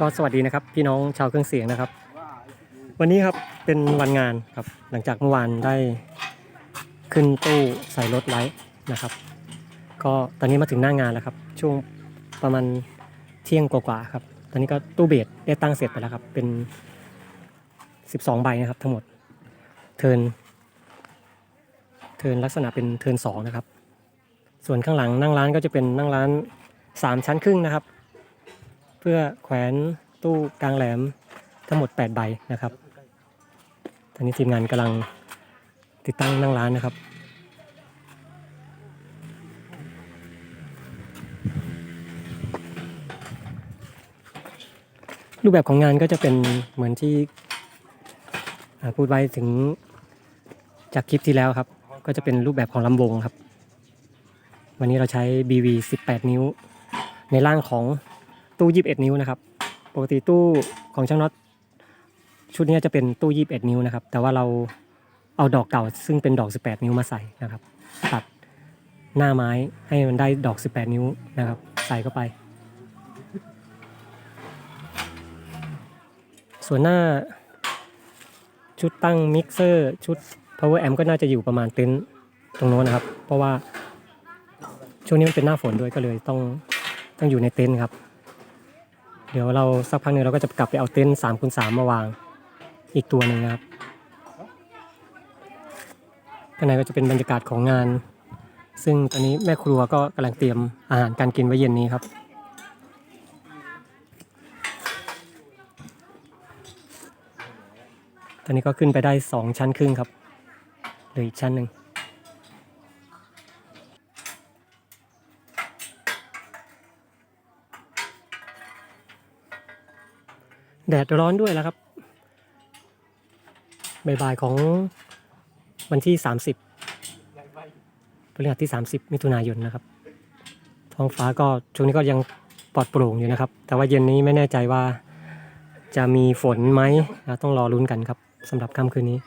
ก็สวัสดีนะครับพี่น้องชาวเครื่องเสียงนะครับ วันนี้ครับเป็นวันงานครับ หลังจากเมื่อวานได้ขึ้นตู้ใส่รถไลท์นะครับ ก็ตอนนี้มาถึงหน้างานแล้วครับ ช่วงประมาณเที่ยงกว่าๆครับ ตอนนี้ก็ตู้เบสได้ตั้งเสร็จไปแล้วครับ เป็น 12 ใบนะครับ ทั้งหมด เทิน เทินลักษณะเป็นเทินสองนะครับ ส่วนข้างหลังนั่งร้านก็จะเป็นนั่งร้าน 3 ชั้นครึ่งนะครับ พื่อแขวนตู้กลางแหลมทั้งหมด 8 ใบนะครับ ตอนนี้ทีมงานกำลังติดตั้งนั่งร้านนะครับรูปแบบของงานก็จะเป็นเหมือนที่พูดไว้ถึงจากคลิปที่แล้วครับ ก็จะเป็นรูปแบบของลำวงครับ วันนี้เราใช้ BV 18 นิ้ว ในร่างของ ตู้ 21 นิ้วนะครับ ปกติตู้ของช่างน็อตชุดนี้จะเป็นตู้ 21 นิ้วนะครับ แต่ว่าเราเอาดอกเก่าซึ่งเป็นดอก 18 นิ้วมาใส่นะครับ ตัดหน้าไม้ให้มันได้ดอก 18 นิ้วนะครับ ใส่เข้าไป ส่วนหน้าชุดตั้งมิกเซอร์ชุด power amp ก็น่าจะอยู่ประมาณเต็นท์ตรงโน้นนะครับ เพราะว่าช่วงนี้มันเป็นหน้าฝนด้วยก็เลยต้องต้องอยู่ในเต็นท์ครับ เดี๋ยวเราสักพักหนึ่งเราก็จะกลับไปเอาเต็นท์สามคูณสามมาวางอีกตัวหนึ่งนะครับข้างในก็จะเป็นบรรยากาศของงาน ซึ่งตอนนี้แม่ครัวก็กำลังเตรียมอาหารการกินไว้เย็นนี้ครับ ตอนนี้ก็ขึ้นไปได้สองชั้นครึ่งครับเหลืออีกชั้นหนึ่ง แดดร้อนด้วยแล้วครับบ่ายๆของวันที่ 30พฤหัสที่ 30 มิถุนายนนะครับ ท้องฟ้าก็ช่วงนี้ก็ยังปลอดโปร่งอยู่นะครับ แต่ว่าเย็นนี้ไม่แน่ใจว่าจะมีฝนไหมนะต้องรอลุ้นกันครับสำหรับค่ำคืนนี้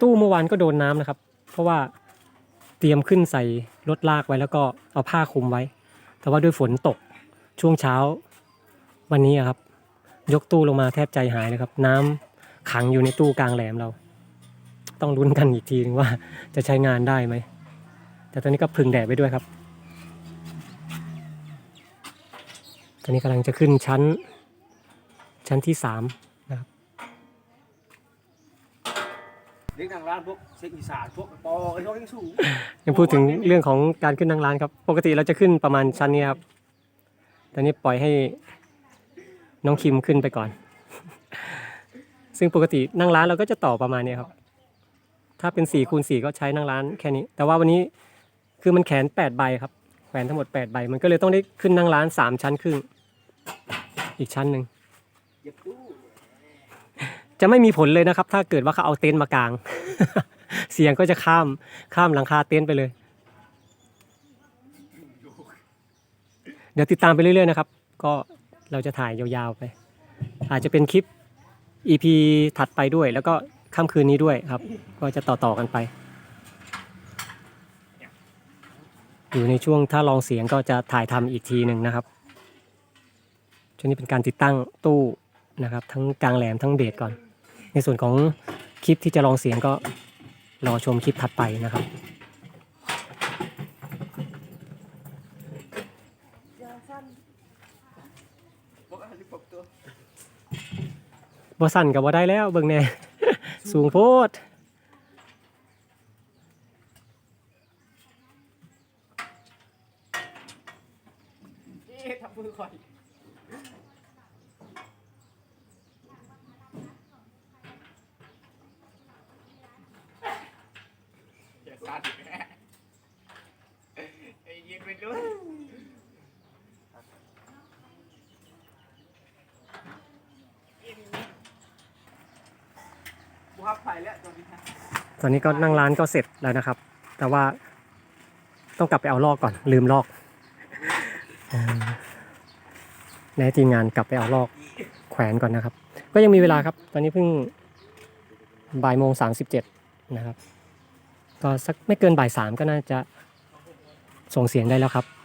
ตู้เมื่อวานก็โดนน้ำนะครับ เพราะว่าเตรียมขึ้นใส่รถลากไว้แล้วก็เอาผ้าคลุมไว้ แต่ว่าด้วยฝนตกช่วงเช้า วันนี้ครับ ยกตู้ลงมาแทบใจหายเลยครับ น้ำขังอยู่ในตู้กลางแหลมเรา ต้องลุ้นกันอีกทีนึงว่าจะใช้งานได้ไหม แต่ตอนนี้ก็พึ่งแดดไปด้วยครับ ตอนนี้กำลังจะขึ้นชั้น ชั้นที่สาม เด็กทางร้านพวกเซ็กอีสานพวกปอไอ้พวกยังสูงยังพูดถึงเรื่องของการขึ้นนั่งร้านครับ ปกติเราจะขึ้นประมาณชั้นนี้ครับตอนนี้ปล่อยให้น้องคิมขึ้นไปก่อน ซึ่งปกตินั่งร้านเราก็จะต่อประมาณนี้ครับ ถ้าเป็น4ี่คูณสก็ใช้นั่งร้านแค่นี้ แต่ว่าวันนี้คือมันแขน8ใบครับแขวนทั้งหมด8ใบมันก็เลยต้องได้ขึ้นนั่งร้าน3ชั้นครึ่งอีกชั้นหนึ่ง จะไม่มีผลเลยนะครับ ถ้าเกิดว่าเขาเอาเต็นท์มากาง เสียงก็จะข้ามข้ามหลังคาเต็นท์ไปเลย เดี๋ยวติดตามไปเรื่อยๆนะครับ ก็เราจะถ่ายยาวๆไป อาจจะเป็นคลิป EP ถัดไปด้วย แล้วก็ค่ำคืนนี้ด้วยครับ ก็จะต่อๆกันไป อยู่ในช่วงถ้าลองเสียงก็จะถ่ายทำอีกทีหนึ่งนะครับช่วงนี้เป็นการติดตั้งตู้นะครับ ทั้งกลางแหลมทั้งเบสก่อน ในส่วนของคลิปที่จะลองเสียงก็รอชมคลิปถัดไปนะครับพวกอะไรพวกตัวบ่สั่นกับบ่ได้แล้วเบิ่งแน่สูงโพดเอ๊ะทำมือคอยอน แม่ไอ้ย็นไปด้วยบูฮับไผ่แล้วตอนนี้ฮะตอนนี้ก็นั่งร้านก็เสร็จแล้วนะครับ แต่ว่าต้องกลับไปเอาลอกก่อน ลืมลอกเอ่อในทีมงานกลับไปเอาลอกแขวนก่อนนะครับ ก็ยังมีเวลาครับ ตอนนี้เพิ่งบ่ายโมงสามสิบเจ็ดนะครับ ก็สักไม่เกินบ่ายสามก็น่าจะส่งเสียงได้แล้วครับ